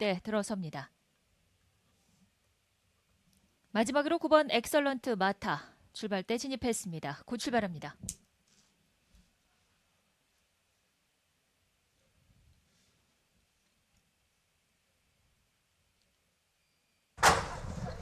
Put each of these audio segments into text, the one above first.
때 들어섭니다. 마지막으로 9번 엑설런트 마타 출발대 진입했습니다. 곧 출발합니다.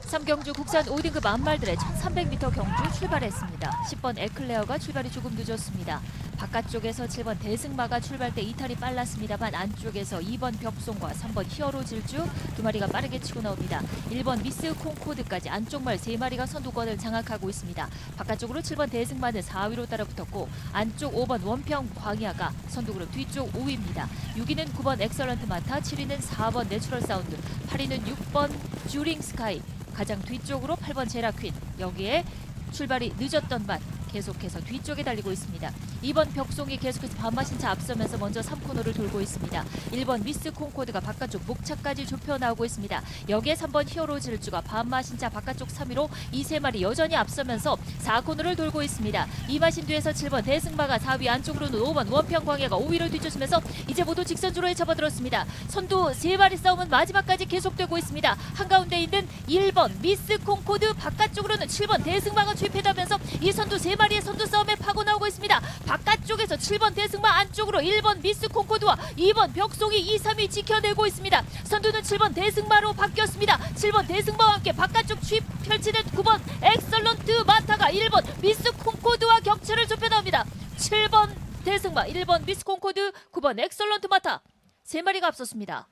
삼경주 국산 5등급 안말들의 1300m 경주 출발했습니다. 10번 에클레어가 출발이 조금 늦었습니다. 바깥쪽에서 7번 대승마가 출발 때 이탈이 빨랐습니다만 안쪽에서 2번 벽송과 3번 히어로 질주 두 마리가 빠르게 치고 나옵니다. 1번 미스 콩코드까지 안쪽 말 3마리가 선두권을 장악하고 있습니다. 바깥쪽으로 7번 대승마는 4위로 따라붙었고 안쪽 5번 원평 광야가 선두그룹 뒤쪽 5위입니다. 6위는 9번 엑설런트 마타, 7위는 4번 내추럴 사운드, 8위는 6번 듀링 스카이, 가장 뒤쪽으로 8번 제라퀸. 여기에 출발이 늦었던 반 계속해서 뒤쪽에 달리고 있습니다. 2번 벽송이 계속해서 반마신차 앞서면서 먼저 3코너를 돌고 있습니다. 1번 미스 콩코드가 바깥쪽 목차까지 좁혀 나오고 있습니다. 여기에 3번 히어로 질주가 반마신차 바깥쪽 3위로 이세 마리 여전히 앞서면서 4코너를 돌고 있습니다. 이마신 뒤에서 7번 대승마가 4위 안쪽으로는 5번 원평광야가 5위를 뒤쫓으면서 이제 모두 직선주로에 접어들었습니다. 선두 세 마리 싸움은 마지막까지 계속되고 있습니다. 한가운데 있는 1번 미스 콩코드 바깥쪽으로는 7번 대승마가 투입해가면서 이 선두 세 마리 의 선두 싸움에 파고 나오고 있습니다. 바깥쪽에서 7번 대승마 안쪽으로 1번 미스 콩코드와 2번 벽송이 2, 3위 지켜내고 있습니다. 선두는 7번 대승마로 바뀌었습니다. 7번 대승마와 함께 바깥쪽 취입 펼치는 9번 엑설런트 마타가 1번 미스 콩코드와 격차를 좁혀 나옵니다. 7번 대승마, 1번 미스 콩코드, 9번 엑설런트 마타 세 마리가 앞섰습니다.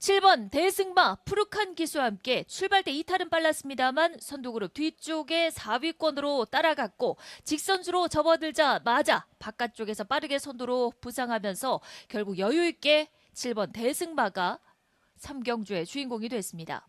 7번 대승마 푸르칸 기수와 함께 출발 때 이탈은 빨랐습니다만 선두그룹 뒤쪽에 4위권으로 따라갔고 직선주로 접어들자마자 바깥쪽에서 빠르게 선두로 부상하면서 결국 여유 있게 7번 대승마가 삼경주의 주인공이 됐습니다.